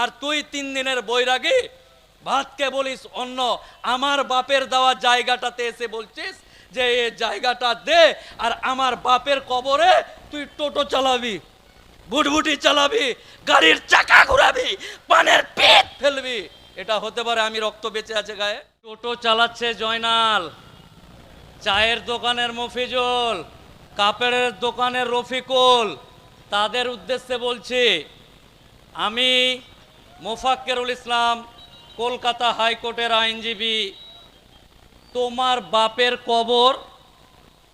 আর তুই তিন দিনের বৈরাগী? ভাতকে বলিস অন্য আমার বাপের দেওয়া জায়গাটাতে এসে বলছিস যে এই জায়গাটা দে, আর আমার বাপের কবরে তুই টোটো চালাবি, বুটবুটি চালাবি, গাড়ির চাকা ঘুরাবি, পানের পেট ফেলবি। এটা হতে পারে আমি রক্ত বেঁচে আছে গায়ে। টোটো চালাচ্ছে জয়নাল, চায়ের দোকানের মফিজুল কাপড়ের দোকানের রফিকুল। তাদের উদ্দেশ্যে বলছি, আমি মোফাক্কেরুল ইসলাম, কলকাতা হাইকোর্টের আইনজীবী, তোমার বাপের কবর,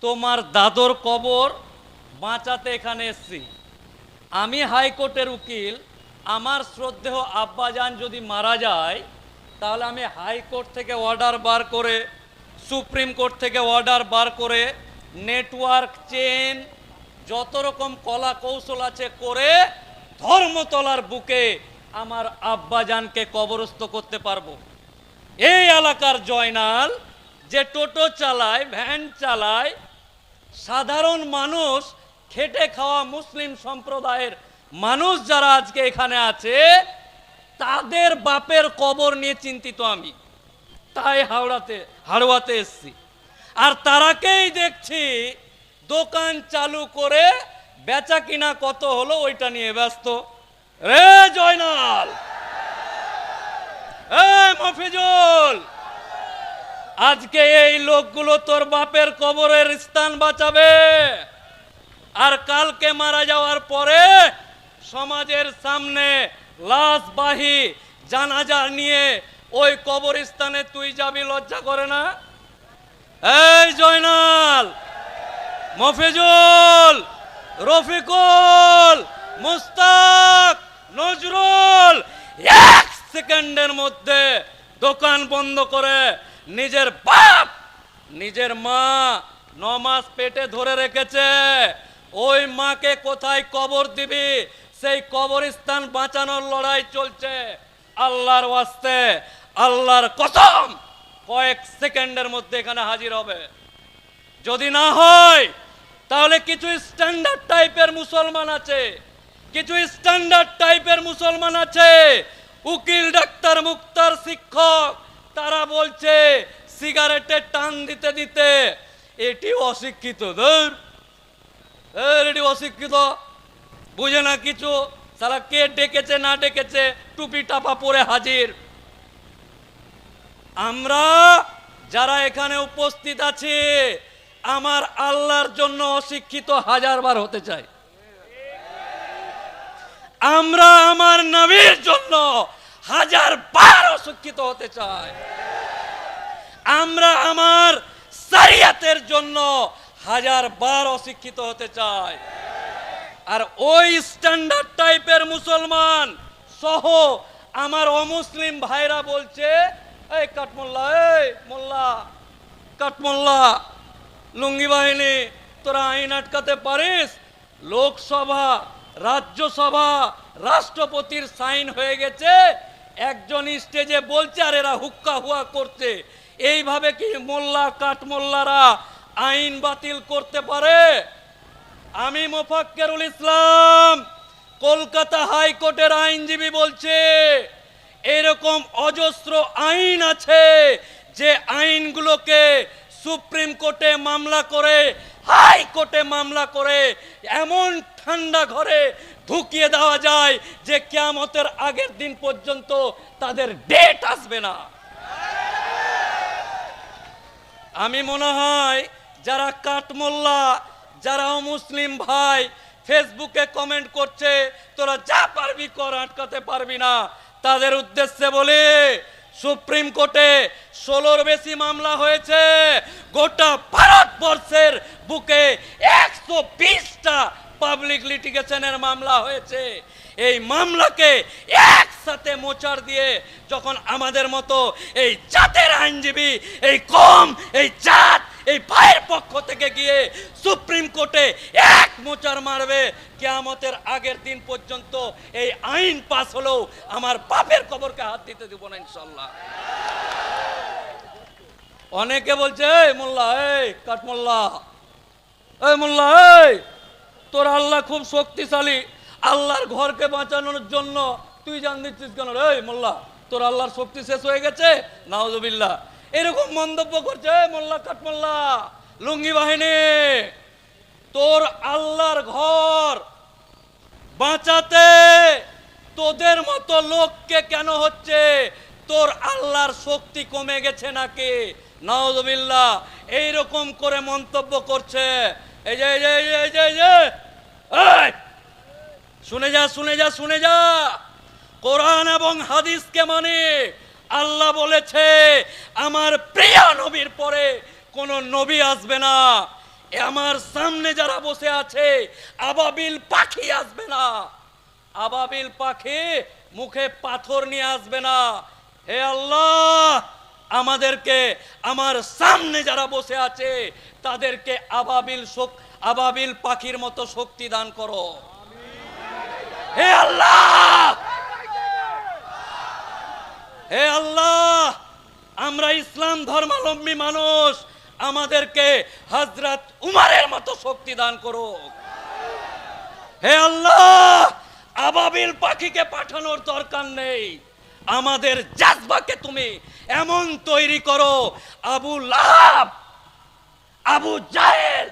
তোমার দাদর কবর বাঁচাতে এখানে এসছি। আমি হাইকোর্টের উকিল, আমার শ্রদ্ধেয় আব্বাজান যদি মারা যায়, তাহলে আমি হাইকোর্ট থেকে অর্ডার বার করে, সুপ্রিম কোর্ট থেকে অর্ডার বার করে, নেটওয়ার্ক চেন যত রকম কলা কৌশল আছে করে ধর্মতলার বুকে আমার আব্বাজানকে কবরস্থ করতে পারব। এই এলাকার জয়নাল যে টোটো চালায়, ভ্যান চালায়, সাধারণ মানুষ, খেটে খাওয়া মুসলিম সম্প্রদায়ের মানুষ যারা আজকে এখানে আছে, তাদের বাপের কবর নিয়ে চিন্তিত আমি। তাই হাওড়াতে হাড়োয়াতে এসছি। আর তারাকেই দেখছি দোকান চালু করে বেচা কিনা কত হলো ওইটা নিয়ে ব্যস্ত। রে জয়নাল! মফিজুল! আজকে এই লোকগুলো তোর বাপের কবরের স্থান বাঁচাবে। আর কালকে মারা যাওয়ার পরে সমাজের সামনে লাশবাহী জানাজা নিয়ে ওই কবরস্থানে তুই যাবি, লজ্জা করে না? এই জয়নাল! মফিজুল, রফিকুল, মুস্তাক! নজরুল, এক সেকেন্ডের মধ্যে দোকান বন্ধ করে নিজের বাপ, নিজের মা ন মাস পেটে ধরে রেখেছে। ওই মাকে কোথায় কবর দিবি? সেই কবরস্থান বাঁচানোর লড়াই চলছে। আল্লাহর ওয়াস্তে, আল্লাহর কসম কয়েক সেকেন্ডের মধ্যে এখানে হাজির হবে। যদি না হয়, তাহলে কিছু স্ট্যান্ডার্ড টাইপের মুসলমান আছে। কিছু স্ট্যান্ডার্ড টাইপের মুসলমান আছে। উকিল, ডাক্তার, মুক্তার, শিক্ষক, তারা বলছে, সিগারেটে টান দিতে দিতে, এটি অশিক্ষিত, ধর। এটি অশিক্ষিত। বুঝে না কিছু? তারা কে ডেকেছে, না ডেকেছে? টুপি টাপা পরে হাজির। আমরা যারা এখানে উপস্থিত আছি, আমার আল্লাহর জন্য অশিক্ষিত হাজারবার হতে চাই। আমরা আমার নবীর জন্য হাজার বার অশিক্ষিত হতে চাই। আমরা আমার সারিয়াতের জন্য হাজার বার অশিক্ষিত হতে চাই। আর ওই স্ট্যান্ডার্ড টাইপের মুসলমান সহ আমার অমুসলিম ভাইরা বলছে, এই কাঠমোল্লা, এই মোল্লা, কাঠমোল্লা, লুঙ্গি বাহিনী, তোরা আইন আটকাতে পারিস? লোকসভা রাজ্যসভা রাষ্ট্রপতির সাইন হয়ে গেছে। একজন স্টেজে বলছে, আর এরা হুক্কা হুয়া করছে। এইভাবে কি মোল্লা, কাঠমোল্লারা আইন বাতিল করতে পারে? আমি মোফাক্কেরুল ইসলাম, কলকাতা হাইকোর্টের আইনজীবী বলছে, এরকম অজস্র আইন আছে যে আইনগুলোকে সুপ্রিম কোর্টে মামলা করে, হাইকোর্টে মামলা করে, এমন ঠান্ডা ঘরে ঢুকিয়ে দেওয়া যায় যে কেয়ামতের আগের দিন পর্যন্ত তাদের ডেট আসবে না। আমি মনে হয় যারা কাঠমোল্লা, যারা মুসলিম ভাই ফেসবুকে কমেন্ট করছে, তোরা যা পারবি কর, আটকাতে পারবি না। তাদের উদ্দেশ্যে বলে, সুপ্রিম কোর্টে ষোলোর বেশি মামলা হয়েছে, গোটা ভারতবর্ষের বুকে একশো বিশটা পাবলিক লিটিগেশনের মামলা হয়েছে। এই মামলাকে একসাথে মোচার দিয়ে যখন আমাদের মতো এই জাতের আইনজীবী, এই কম, এই জাত, এই ভাইয়ের পক্ষ থেকে গিয়ে সুপ্রিম কোর্টে এক মোচার মারবে, কেয়ামতের আগের দিন পর্যন্ত এই আইন পাস হলেও আমার বাপের কবরকে হাত দিতে দেবো না ইনশাল্লাহ অনেকে বলছে, এই মোল্লা, এই কাঠমোল্লা, এই মোল্লা, এই তোর আল্লাহ খুব শক্তিশালী। আল্লাহর ঘরকে বাঁচানোর জন্য তুই জান দিচ্ছিস কেন রে? মোল্লা, তোর আল্লাহর শক্তি শেষ হয়ে গেছে? নাউজুবিল্লাহ। এরকম মন্তব্য করছে মোল্লা কাঠমোল্লা লুঙ্গি বাহিনী। তোর আল্লাহর ঘর বাঁচাতে তোদের মতো লোককে কেন হচ্ছে? তোর আল্লাহর শক্তি কমে গেছে নাকি? নাউজুবিল্লাহ, এইরকম করে মন্তব্য করছে। শুনে যা শুনে যা শুনে যা। কোরআন এবং হাদিসকে মানে আল্লাহ বলেছে, আমার প্রিয় নবীর পরে কোন নবী আসবে না। আমার সামনে যারা বসে আছে, আবাবিল পাখি আসবে না। আবাবিল পাখি মুখে পাথর নিয়ে আসবে না। হে আল্লাহ! আমাদেরকে আমার সামনে যারা বসে আছে, তাদেরকে আবাবিল শোক, আবাবিল পাখির মতো শক্তি দান করো। হে আল্লাহ! হে আল্লাহ! আমরা ইসলাম ধর্মাবলম্বী মানুষ, আমাদেরকে হজরত উমারের মতো শক্তি দান করো। হে আল্লাহ! আবাবিল পাখিকে পাঠানোর দরকার নেই। আমাদের জাজবাকে তুমি এমন তৈরি করো আবু লাহাব আবু জাহেল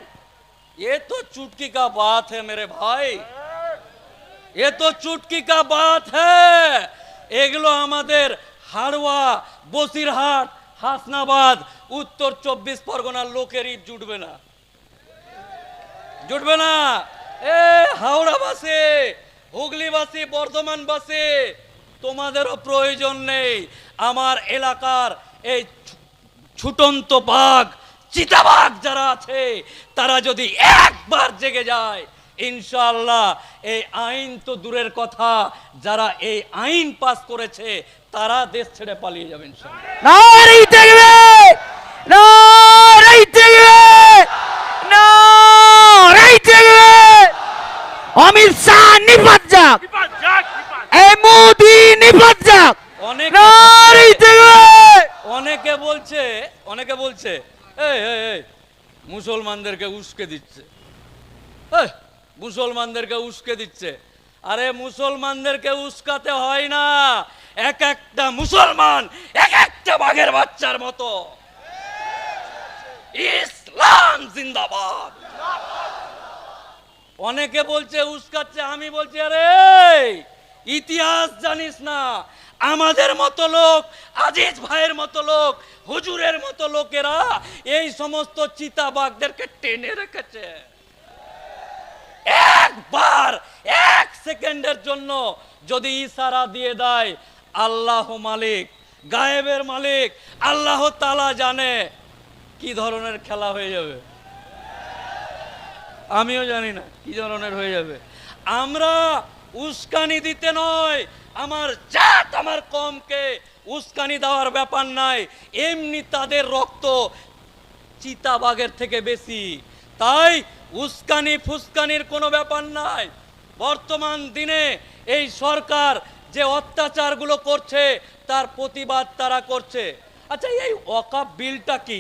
ये तो चुटकी का बात है मेरे भाई এ তো চুটকি কা বাত হ্যাঁ এগুলো আমাদের হাড়োয়া বসিরহাট হাসনাবাদ উত্তর চব্বিশ পরগনার লোকেরই জুটবে না জুটবে না এ হাওড়া বাসে হুগলি বাসে বর্ধমান বাসে তোমাদেরও প্রয়োজন নেই। আমার এলাকার এই ছুটন্ত বাঘ চিতাবাঘ যারা আছে তারা যদি একবার জেগে যায় ইনশাল্লাহ এই আইন তো দূরের কথা। যারা এই আইন পাস করেছে তারা দেশ ছেড়ে পালিয়ে যাবেন অমিত শাহ নিপাত যাক। অনেক বলছে অনেকে বলছে এই এই মুসলমানদেরকে উস্কে দিচ্ছে। মুসলমানদেরকে উস্কে দিচ্ছে। আরে মুসলমানদেরকে উস্কাতে হয় না। এক একটা মুসলমান এক একটা বাঘের বাচ্চার মতো। ইসলাম জিন্দাবাদ। অনেকে বলছে উস্কাচ্ছে আমি বলছি আরে ইতিহাস জানিস না, আমাদের মতো লোক, আজিজ ভাইয়ের মতো লোক, হুজুরের মতো লোকেরা এই সমস্ত চিতাবাগদেরকে টেনে রেখেছে। একবার, এক সেকেন্ডের জন্য যদি ইশারা দিয়ে দেয়, আল্লাহ মালিক, গায়েবের মালিক, আল্লাহ তালা জানে কি ধরনের খেলা হয়ে যাবে। আমিও জানি না কি ধরনের হয়ে যাবে। আমরা উস্কানি দিতে নয়, আমার জাত আমার কমকে উস্কানি দেওয়ার ব্যাপার নাই। এমনি তাদের রক্ত চিতাবাগের থেকে বেশি। তাই উস্কানি ফুস্কানির কোনো ব্যাপার নাই। বর্তমান দিনে এই সরকার যে অত্যাচারগুলো করছে, তার প্রতিবাদ তারা করছে। আচ্ছা এই ওয়াকাপ বিলটা কি?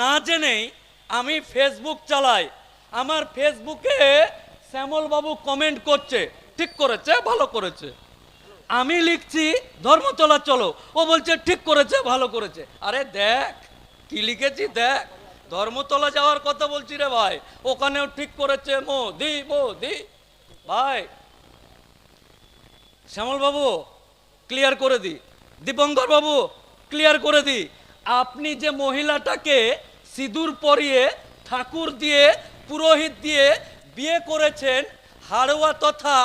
না জেনেই আমি ফেসবুক চালাই। আমার ফেসবুকে শ্যামলবাবু কমেন্ট করছে। ঠিক করেছে, ভালো করেছে। আমি লিখছি ধর্মতলা চলো ও বলছে, ঠিক করেছে, ভালো করেছে। আরে দেখ, কি লিখেছি দেখ। ধর্মতলা যাওয়ার কথা বলছি রে ভাই। ওখানেও ঠিক করেছে, মোদি মোদি। ভাই, শ্যামল বাবু ক্লিয়ার করে দি। দীপঙ্কর বাবু ক্লিয়ার করে দি। আপনি যে মহিলাটাকে সিঁদুর পরিয়ে, ঠাকুর দিয়ে, পুরোহিত দিয়ে বিয়ে করেছেন, হাড়োয়া তথা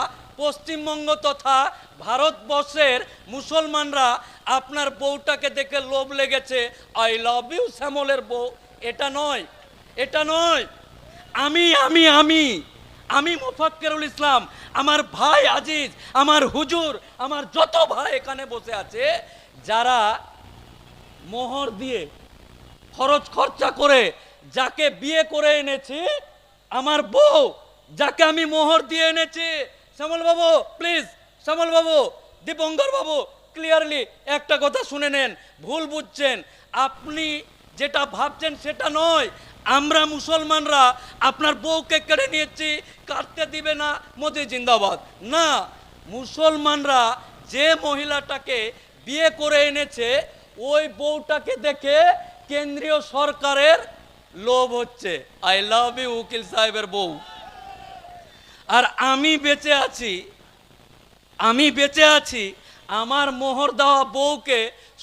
পশ্চিমবঙ্গ তথা ভারতবর্ষের মুসলমানরা আপনার বউটাকে দেখে লোভ লেগেছে আই লাভ ইউ শ্যামলের বউ। এটা নয় এটা নয়। আমি আমি আমি আমি মোফাক্কেরুল ইসলাম, আমার ভাই আজিজ, আমার হুজুর, আমার যত ভাই এখানে বসে আছে, যারা মোহর দিয়ে খরচ খরচা করে যাকে বিয়ে করে এনেছি, আমার বউ, যাকে আমি মোহর দিয়ে এনেছি শ্যামল বাবু please Shyamal Babu, Dipankar Babu clearly একটা কথা শুনে নেন, ভুল বুঝছেন। আপনি যেটা ভাবছেন সেটা নয়। আমরা মুসলমানরা আপনার বউকে কেড়ে নিয়েছি, কাটতে দিবে না, মোদি জিন্দাবাদ। না, মুসলমানরা যে মহিলাটাকে বিয়ে করে এনেছে, ওই বউটাকে দেখে কেন্দ্রীয় সরকারের লোভ হচ্ছে। আই লাভ ইউ উকিল সাহেবের বউ। আর আমি বেঁচে আছি, আমি বেঁচে আছি, আমার মোহর দেওয়া বউকে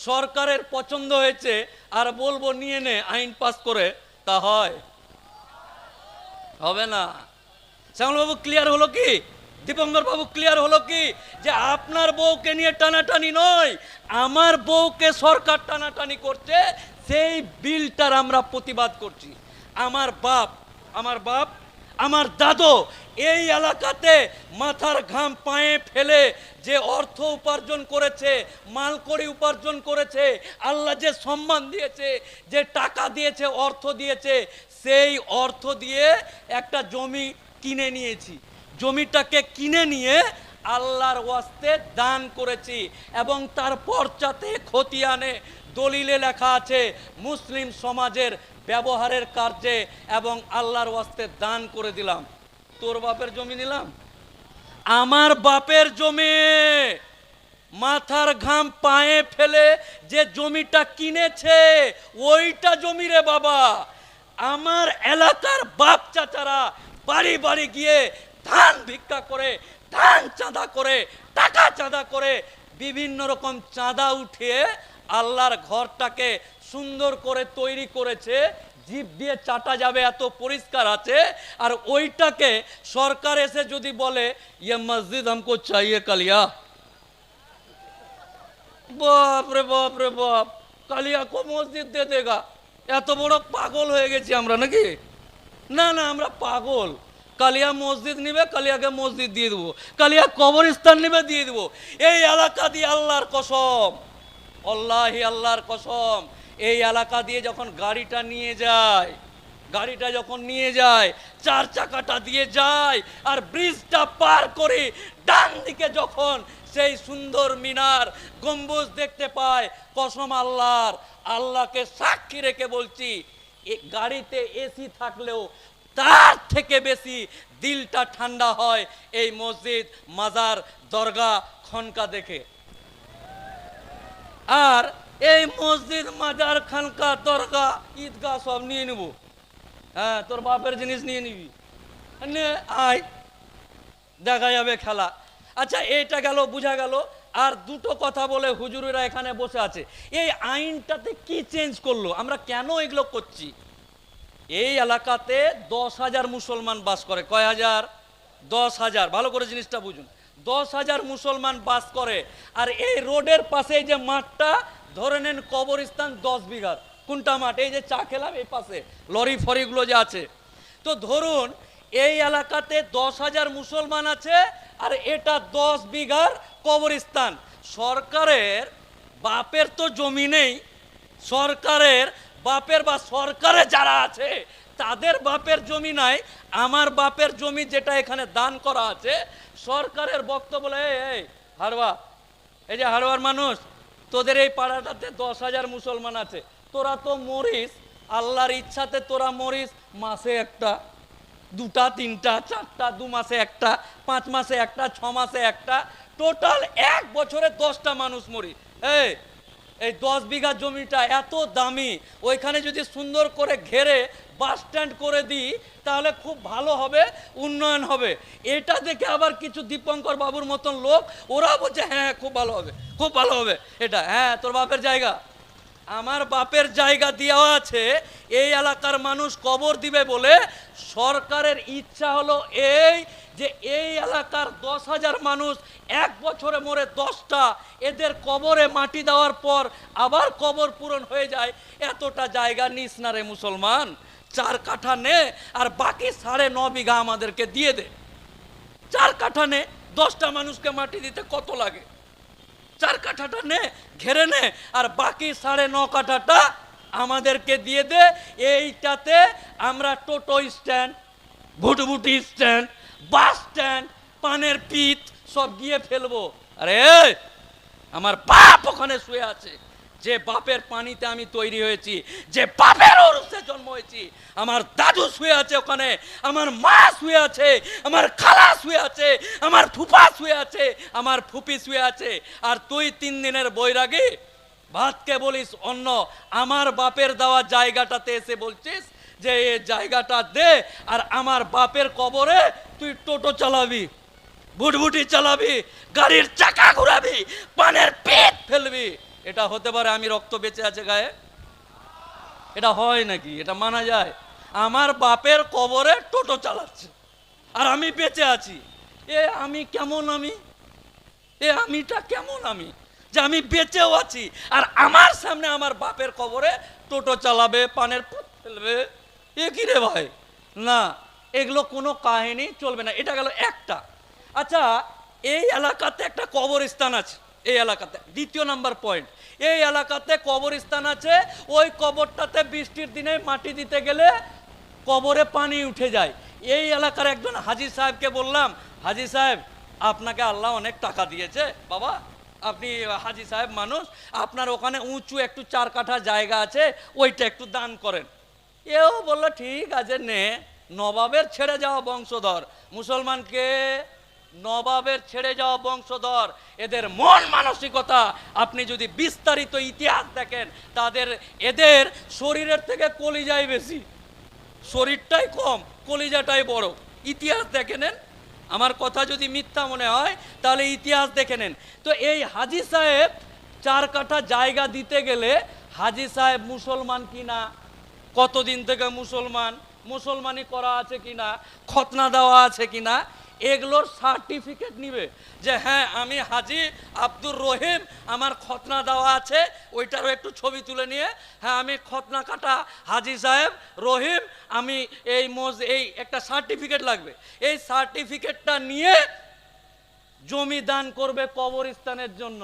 সরকারের পছন্দ হয়েছে, আর বলব নিয়ে নে, আইন পাস করে, তা হয়। হবে না। শ্যামলবাবু ক্লিয়ার হলো কি? দীপঙ্কর বাবু ক্লিয়ার হলো কি? যে আপনার বউকে নিয়ে টানাটানি নয়, আমার বউকে সরকার টানাটানি করছে, সেই বিলটার আমরা প্রতিবাদ করছি। আমার বাপ আমার বাপ, আমার দাদু এই এলাকাতে মাথার ঘাম পায়ে ফেলে যে অর্থ উপার্জন করেছে, মালকড়ি উপার্জন করেছে, আল্লাহ যে সম্মান দিয়েছে, যে টাকা দিয়েছে, অর্থ দিয়েছে, সেই অর্থ দিয়ে একটা জমি কিনে নিয়েছি। জমিটাকে কিনে নিয়ে আল্লাহর ওয়াস্তে দান করেছি এবং তার পর্চাতে খতিয়ানে দলিলে লেখা আছে, মুসলিম সমাজের ব্যবহারের কার্যে এবং আল্লাহর ওয়াস্তে দান করে দিলাম। তোর বাপের জমি নিলাম। আমার বাপের জমি মাথার ঘাম পায়ে ফেলে যে জমিটা কিনেছে, ওইটা জমি রে বাবা। আমার এলাকার বাপ চাচারা বাড়ি বাড়ি গিয়ে ধান ভিক্ষা করে, ধান চাঁদা করে, টাকা চাঁদা করে বিভিন্ন রকম চাঁদা উঠিয়ে আল্লাহর ঘরটাকে সুন্দর করে তৈরি করেছে। জিপ দিয়ে চাটা যাবে এত পরিষ্কার আছে, আর ওইটাকে সরকার এসে যদি বলে ইয়ে মসজিদ আমি চাইয়ে কালিয়া। বাপ রে বাপ রে বাপ, কালিয়া কো মসজিদ দে দেগা। এত বড় পাগল হয়ে গেছি আমরা নাকি? না না, আমরা পাগল। কালিয়া মসজিদ নিবে, কালিয়াকে মসজিদ দিয়ে দেবো। কালিয়া কবরস্থান নিবে, দিয়ে দেবো। এই এলাকা দিয়ে আল্লাহর কসম আল্লাহি আল্লাহর কসম। এই এলাকা দিয়ে যখন গাড়িটা নিয়ে যায়, গাড়িটা যখন নিয়ে যায়, চার চাকাটা দিয়ে যায় আর ব্রিজটা পার করে ডান দিকে যখন সেই সুন্দর মিনার গম্বুজ দেখতে পায়, কসম আল্লাহর, আল্লাহকে সাক্ষী রেখে বলছি গাড়িতে এসি থাকলেও তার থেকে বেশি দিলটা ঠান্ডা হয় এই মসজিদ, মাজার, দরগা, খনকা দেখে। আর এই মসজিদ, মাজার, খানকা, দরগা, ঈদগাহ সব নিয়ে নেব। হ্যাঁ তোর বাপের জিনিস নিয়ে নিবি। নে, আয়। দেখা যাবে খেলা। আচ্ছা এইটা গেল, বোঝা গেল। আর দুটো কথা বলে হুজুরেরা এখানে বসে আছে। এই আইনটাতে কি চেঞ্জ করল? আমরা কেন এগুলো করছি? এই এলাকাতে দশ হাজার মুসলমান বাস করে। কয় হাজার? দশ হাজার। ভালো করে জিনিসটা বুঝুন। দশ হাজার মুসলমান বাস করে। আর এই রোডের পাশে যে মাঠটা ধরে নেন কবরস্থান দশ বিঘার। কোনটা মাঠ? এই যে চা খেলাম এই পাশে, লরি ফরিগুলো যে আছে। তো ধরুন, এই এলাকাতে দশ হাজার মুসলমান আছে আর এটা দশ বিঘার কবরস্থান। সরকারের বাপের তো জমি নেই, সরকারের বাপের বা সরকারে যারা আছে, তাদের বাপের জমি নাই, আমার বাপের জমি যেটা এখানে দান করা আছে, সরকারের বক্তব্য এই হারবা এই যে হারবার মানুষ তোদের এই পাড়াটাতে দশ হাজার মুসলমান আছে। তোরা তো মরিস, আল্লাহর ইচ্ছাতে তোরা মরিস, মাসে একটা, দুটা, তিনটা, চারটা, দু মাসে একটা, পাঁচ মাসে একটা, ছ মাসে একটা, টোটাল এক বছরে দশটা মানুষ মরি। এই এই দশ বিঘা জমিটা এত দামি, ওইখানে যদি সুন্দর করে ঘেরে বাস স্ট্যান্ড করে দিই, তাহলে খুব ভালো হবে, উন্নয়ন হবে। এটা দেখে আবার কিছু দীপঙ্কর বাবুর মতন লোক ওরা বলছে হ্যাঁ খুব ভালো হবে, খুব ভালো হবে। এটা হ্যাঁ তোর বাপের জায়গা। আমার বাপের জায়গা দেওয়া আছে, এই এলাকার মানুষ কবর দিবে বলে সরকারের ইচ্ছা হলো এই যে এই এলাকার দশ হাজার মানুষ এক বছরে মরে দশটা, এদের কবরে মাটি দেওয়ার পর আবার কবর পূরণ হয়ে যায়। এতটা জায়গা নিস না রে মুসলমান। চার কাঠা নে আর বাকি সাড়ে ন বিঘা আমাদেরকে দিয়ে দে। চার কাঠা নে, দশটা মানুষকে মাটি দিতে কত লাগে? চার কাঠাটা নে, ঘেরে নে, আর বাকি সাড়ে ন কাঠাটা আমাদেরকে দিয়ে দে। এইটাতে আমরা টোটো স্ট্যান্ড, ভুটভুটি স্ট্যান্ড, বাস স্ট্যান্ড, পানের পিত সব গিয়ে ফেলব। আরে আমার বাপ ওখানে শুয়ে আছে। যে বাপের পানিতে আমি তৈরি হয়েছি, যে বাপের ওরসে জন্ম হয়েছি, আমার দাদু শুয়ে আছে ওখানে, আমার মা শুয়ে আছে, আমার খালা শুয়ে আছে, আমার ফুপা শুয়ে আছে, আমার ফুপি শুয়ে আছে, আর তুই তিন দিনের বৈরাগী? ভাতকে বলিস অন্য আমার বাপের দেওয়া জায়গাটাতে এসে বলছিস যে এই জায়গাটা দে, আর আমার বাপের কবরে তুই টোটো চালাবি ভুটভুটি চালাবি, গাড়ির চাকা ঘুরাবি, পানের পেট ফেলবি। এটা হতে পারে আমি রক্ত বেঁচে আছে গায়ে। এটা হয় নাকি? এটা মানা যায়। আমার বাপের কবরে টোটো চালাচ্ছে। আর আমি বেঁচে আছি। এ আমি কেমন আমি? এ আমিটা কেমন আমি? যে আমি বেঁচেও আছি। আর আমার সামনে আমার বাপের কবরে টোটো চালাবে, পানের পুত ফেলবে। এ কি রে ভাই? না, এগুলো কোনো কাহিনী চলবে না। এটা গেল একটা। আচ্ছা এই এলাকাতে একটা কবরস্থান আছে। এই এলাকাতে। দ্বিতীয় নাম্বার পয়েন্ট এই এলাকাতে কবরস্থান আছে, ওই কবরটাতে বৃষ্টির দিনে মাটি দিতে গেলে কবরে পানি উঠে যায়। এই এলাকার একজন হাজি সাহেবকে বললাম, হাজি সাহেব, আপনাকে আল্লাহ অনেক টাকা দিয়েছে। বাবা, আপনি হাজি সাহেব মানুষ, আপনার ওখানে উঁচু একটু চার কাঠা জায়গা আছে, ওইটা একটু দান করেন। এও বলল, ঠিক আছে, নে। নবাবের ছেড়ে যাওয়া বংশধর। মুসলমানকে নবাবের ছেড়ে যাওয়া বংশধর, এদের মন মানসিকতা, আপনি যদি বিস্তারিত ইতিহাস দেখেন, তাদের, এদের শরীরের থেকে কলিজাই বেশি। শরীরটাই কম, কলিজাটাই বড়। ইতিহাস দেখে নেন। আমার কথা যদি মিথ্যা মনে হয়, তাহলে ইতিহাস দেখে নেন। তো এই হাজি সাহেব চার কাঠা জায়গা দিতে গেলে হাজি সাহেব মুসলমান কিনা কতদিন থেকে মুসলমান? মুসলমানি করা আছে কিনা খতনা দেওয়া আছে কিনা এগুলোর সার্টিফিকেট নিবে যে হ্যাঁ আমি হাজি আব্দুর রহিম, আমার খতনা দেওয়া আছে, ওইটারও একটু ছবি তুলে নিয়ে হ্যাঁ আমি খতনা কাটা হাজি সাহেব, রহিম, আমি এই মোজ, এই একটা সার্টিফিকেট লাগবে। এই সার্টিফিকেটটা নিয়ে জমি দান করবে কবরস্থানের জন্য।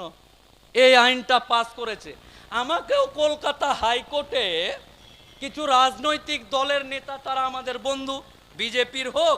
এই আইনটা পাস করেছে। আমাকেও কলকাতা হাইকোর্টে কিছু রাজনৈতিক দলের নেতা, তারা আমাদের বন্ধু, বিজেপির হোক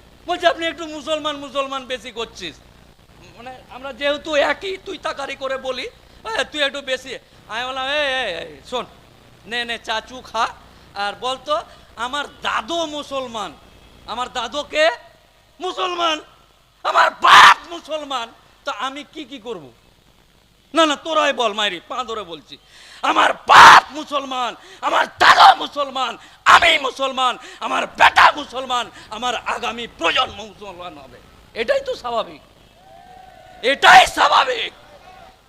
বলছি আপনি একটু মুসলমান মুসলমান বেশি করছিস। মানে আমরা যেহেতু একই তুই তাকারি করে বলি তুই একটু বেশি। আমি বললাম এ এ, এ, শোন নে নে চাচু খা। আর বলতো আমার দাদু মুসলমান। আমার দাদুকে মুসলমান। আমার বাপ মুসলমান। তো আমি কি কি করব? না না তোরাই বল মাইরি পা ধরে বলছি। আমার বাপ মুসলমান, আমার দাদা মুসলমান, আমি মুসলমান, আমার বেটা মুসলমান, আমার আগামী প্রজন্ম মুসলমান হবে। এটাই তো স্বাভাবিক। এটাই স্বাভাবিক।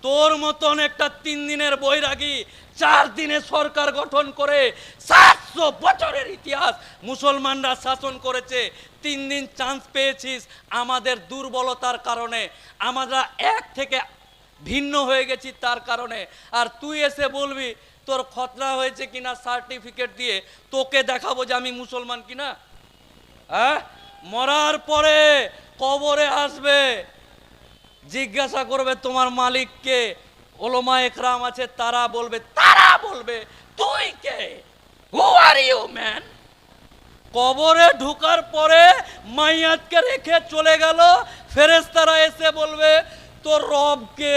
তোর মতন একটা তিন দিনের বৈরাগী, চার দিনে সরকার গঠন করে সাতশো বছরের ইতিহাস মুসলমানরা শাসন করেছে, তিন দিন চান্স পেয়েছিস আমাদের দুর্বলতার কারণে। আমরা এক থেকে ভিন্ন হয়ে গেছি তার কারণে। আর তুই এসে বলবি, তোর খতরা হয়েছে কিনা সার্টিফিকেট দিয়ে তোকে দেখাবো যে আমি মুসলমান কিনা? হ্যাঁ? মরার পরে কবরে আসবে, জিজ্ঞাসা করবে তোমার মালিককে ওলোমা একরাম আছে, তারা বলবে তারা বলবে, তুই কে? হু আর ইউ ম্যান কবরে ঢুকার পরে মাইয়াতকে রেখে চলে গেল ফেরেস্তারা এসে বলবে তোর রবকে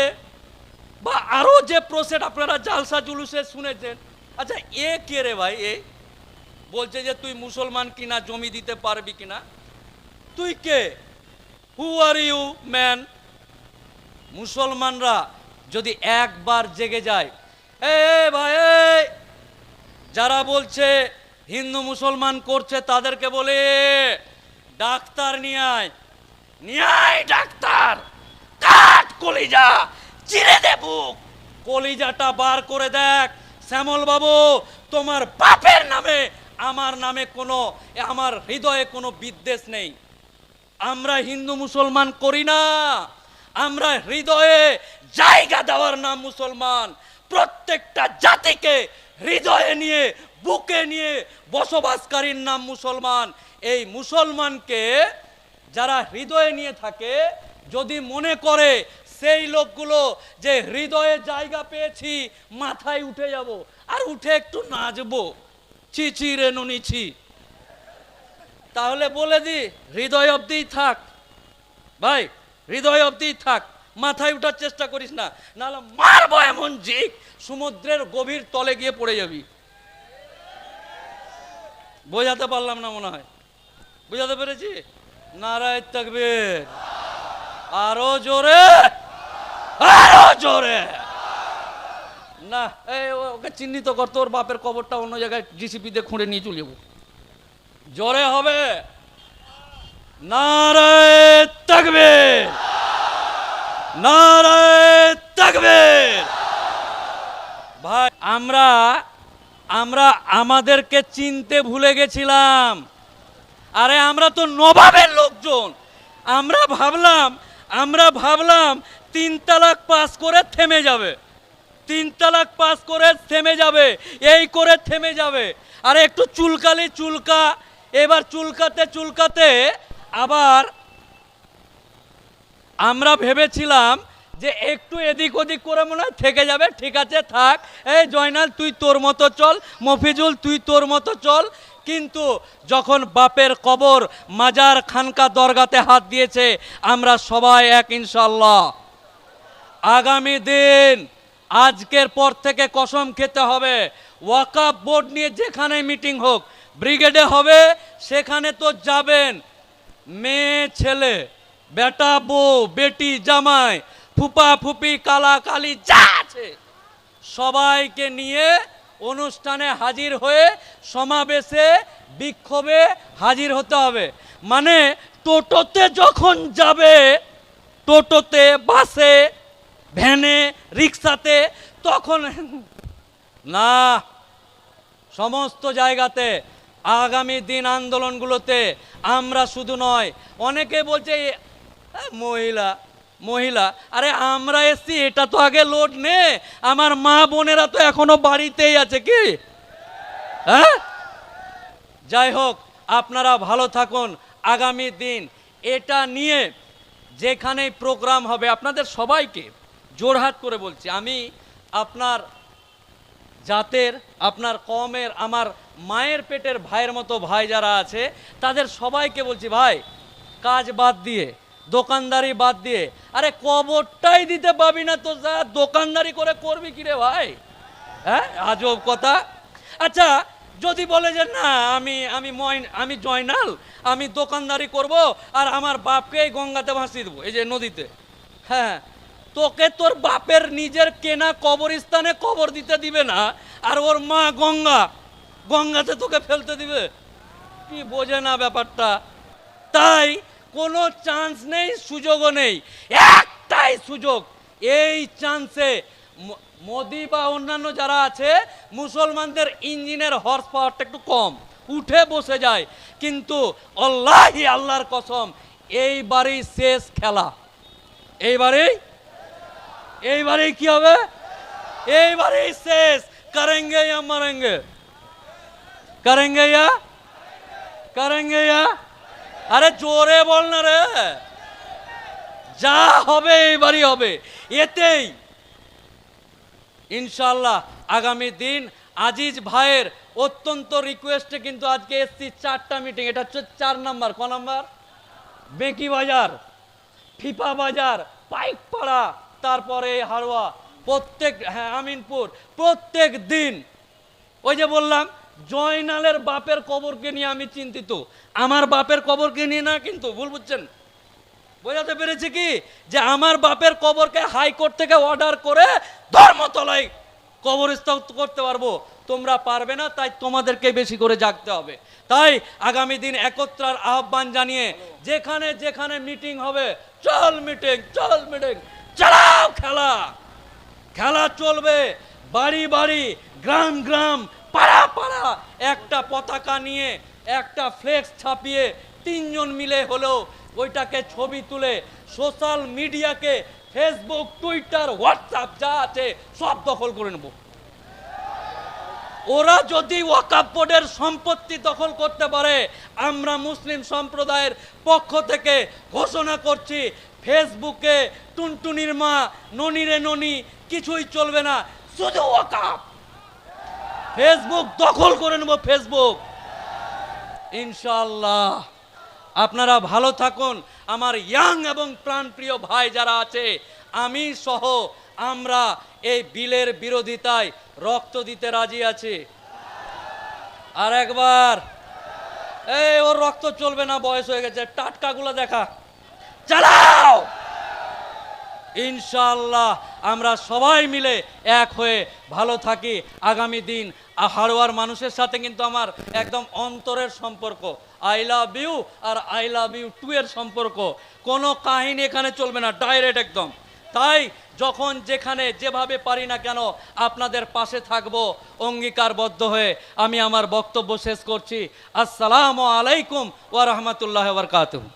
বা আরও যে প্রসেড আপনারা জালসা জুলুসে শুনেছেন। আচ্ছা এ কে রে ভাই? এ বলছে যে তুই মুসলমান কিনা, জমি দিতে পারবি কিনা? তুই কে? হু আর ইউ ম্যান মুসলমানরা যদি একবার জেগে যায়, এ ভাই যারা বলছে হিন্দু মুসলমান করছে, তাদেরকে বলে, ডাক্তার নিয়ে আয়। নিয়ে আয় ডাক্তার! কলিজা, চিরে দে বুক। কলিজাটা বার করে দেখ। শ্যামল বাবু, তোমার বাপের নামে, আমার নামে কোনো, আমার হৃদয়ে কোনো বিদ্বেষ নেই। আমরা হিন্দু মুসলমান করি না। আমরা হৃদয়ে জায়গা দেওয়ার নাম মুসলমান। প্রত্যেকটা জাতিকে হৃদয়ে নিয়ে, বুকে নিয়ে বসবাসকারীর নাম মুসলমান। এই মুসলমানকে যারা হৃদয়ে নিয়ে থাকে, যদি মনে করে সেই লোকগুলো যে হৃদয়ে জায়গা পেয়েছি, মাথায় উঠে যাব আর উঠে একটু নাচবো। ছি ছি রে নুনি, ছি। তাহলে বলে দি, হৃদয় অবধিই থাক। ভাই, হৃদয় অবধিই থাক। মাথায় উঠার চেষ্টা করিস না, নাহলে মারবো এমন জিক, সমুদ্রের গভীর তলে গিয়ে পড়ে যাবি। বোঝাতে পারলাম না মনে হয়। বুঝাতে পেরেছি? নারায় থাকবে আরও জোরে! আরও জোরে। না এই ওকে চিহ্নিত করতো ওর বাপের কবরটা অন্য জায়গায় জিসিপিতে খুঁড়ে নিয়ে চলে জোরে হবে। ভাই, আমরা আমরা আমাদেরকে চিনতে ভুলে গেছিলাম। আরে, আমরা তো নবাবের লোকজন। আমরা ভাবলাম আমরা ভাবলাম তিন তালাক পাস করে থেমে যাবে। তিন তালাক পাস করে থেমে যাবে। এই করে থেমে যাবে। আর একটু চুলকালি, চুলকা। এবার চুলকাতে চুলকাতে আবার আমরা ভেবেছিলাম যে একটু এদিক ওদিক করে মনে হয় থেকে যাবে। ঠিক আছে, থাক। এই জয়নাল, তুই তোর মতো চল। মফিজুল, তুই তোর মতো চল। কিন্তু যখন বাপের কবর মাজার খানকা দরগাতে হাত দিয়েছে, আমরা সবাই এক ইনশাল্লাহ আগামী দিন আজকের পর থেকে কসম খেতে হবে। ওয়াকাপ বোর্ড নিয়ে যেখানে মিটিং হোক, ব্রিগেডে হবে, সেখানে তো যাবেন। মেয়ে, ছেলে, বেটা, বউ, বেটি, জামাই, ফুপা, ফুপি, কালা, কালি, যা আছে, সবাইকে নিয়ে অনুষ্ঠানে হাজির হয়ে সমাবেশে, বিক্ষোভে হাজির হতে হবে। মানে টোটোতে যখন যাবে, টোটোতে, বাসে ভ্যানে রিক্সাতে তখন না সমস্ত জায়গাতে আগামী দিন আন্দোলনগুলোতে আমরা শুধু নয় অনেকে বলছে "এ, মহিলা মহিলা আরে আমরা এসছি এটা তো আগে লোড নে আমার মা বোনেরা তো এখনও বাড়িতেই আছে কি? হ্যাঁ? যাই হোক আপনারা ভালো থাকুন আগামী দিন এটা নিয়ে যেখানেই প্রোগ্রাম হবে আপনাদের সবাইকে জোরহাট করে বলছি, আমি আপনার জাতের, আপনার কমের, আমার মায়ের পেটের ভাইয়ের মতো ভাই যারা আছে, তাদের সবাইকে বলছি, ভাই, কাজ বাদ দিয়ে, দোকানদারি বাদ দিয়ে, আরে কবরটাই দিতে পাবি না তো যা দোকানদারি করে করবি কি রে ভাই? হ্যাঁ আজব কথা। আচ্ছা যদি বলে যে না, আমি আমি ময়ন, আমি জয়নাল, আমি দোকানদারি করব, আর আমার বাপকে গঙ্গাতে ভাসিয়ে দেবো, এই যে নদীতে। হ্যাঁ। তোকে তোর বাপের নিজের কেনা কবরস্থানে কবর দিতে দিবে না, আর ওর মা গঙ্গা, গঙ্গাতে তোকে ফেলতে দিবে। কি বোঝে না ব্যাপারটা? তাই কোনো চান্স নেই, সুযোগও নেই, একটাই সুযোগ, এই চান্সে মোদি বা অন্যান্য যারা আছে, মুসলমানদের ইঞ্জিনের হর্স পাওয়ারটা একটু কম, উঠে বসে যায়, কিন্তু আল্লাহি আল্লাহর কসম, এইবারই শেষ খেলা। এইবারেই এইবারেই কি হবে? এইবারেই শেষ। করেঙ্গে ইয়া মরেঙ্গে। করেঙ্গে ইয়া করেঙ্গে ইয়া আরে জোরে বল না রে। যা হবে, এইবারই হবে। এতেই ইনশাল্লাহ আগামী দিন আজিজ ভাইয়ের অত্যন্ত রিকোয়েস্টে কিন্তু আজকে এসছি চারটা মিটিং এটা হচ্ছে চার নাম্বার। ক নাম্বার? বেকি বাজার, ফিফা বাজার, পাইকপাড়া। তারপরে হারোয়া, প্রত্যেক হ্যাঁ আমিনপুর, প্রত্যেক দিন। ওই যে বললাম, জয়নালের বাপের কবরকে নিয়ে আমি চিন্তিত। আমার বাপের কবরকে নিয়ে না কিন্তু, ভুল বুঝছেন? বোঝাতে পেরেছি কি? যে আমার বাপের কবরকে হাইকোর্ট থেকে অর্ডার করে ধর্মতলায় কবরস্থ করতে পারব। তোমরা পারবে না, তাই তোমাদেরকে বেশি করে জাগতে হবে। তাই আগামী দিন একত্রার আহ্বান জানিয়ে, যেখানে যেখানে মিটিং হবে, চল মিটিং চল মিটিং চালাও খেলা। খেলা চলবে বাড়ি বাড়ি, গ্রাম গ্রাম, পাড়া পাড়া। একটা পতাকা নিয়ে, একটা ফ্লেক্স ছাপিয়ে তিনজন মিলে হলেও ওইটাকে ছবি তুলে সোশ্যাল মিডিয়াকে ফেসবুক টুইটার হোয়াটসঅ্যাপ যা আছে সব দখল করে নেব। ওরা যদি ওয়াকাব বোর্ডের সম্পত্তি দখল করতে পারে, আমরা মুসলিম সম্প্রদায়ের পক্ষ থেকে ঘোষণা করছি ফেসবুকে টুনটুনির মা ননিরে ননি, কিছুই চলবে না, শুধু ফেসবুক দখল করে নেব ফেসবুক ইনশাল্লাহ আপনারা ভালো থাকুন। আমার ইয়াং এবং প্রাণপ্রিয় ভাই যারা আছে, আমি সহ আমরা এই বিলের বিরোধিতায় রক্ত দিতে রাজি আছি। আর একবার, এই ওর রক্ত চলবে না, বয়স হয়ে গেছে, টাটকাগুলো দেখা। চালাও! ইনশাল্লাহ আমরা সবাই মিলে এক হয়ে ভালো থাকি। আগামী দিন হাড়োয়ার মানুষের সাথে কিন্তু আমার একদম অন্তরের সম্পর্ক। আই লাভ ইউ আর আই লাভ ইউ টু এর সম্পর্ক। কোনো কাহিনী এখানে চলবে না ডাইরেক্ট একদম। তাই যখন যেখানে যেভাবে পারি না কেন আপনাদের পাশে থাকব, অঙ্গীকারবদ্ধ হয়ে আমি আমার বক্তব্য শেষ করছি। আসসালামু আলাইকুম ওয়া রাহমাতুল্লাহি ওয়া বারাকাতুহু।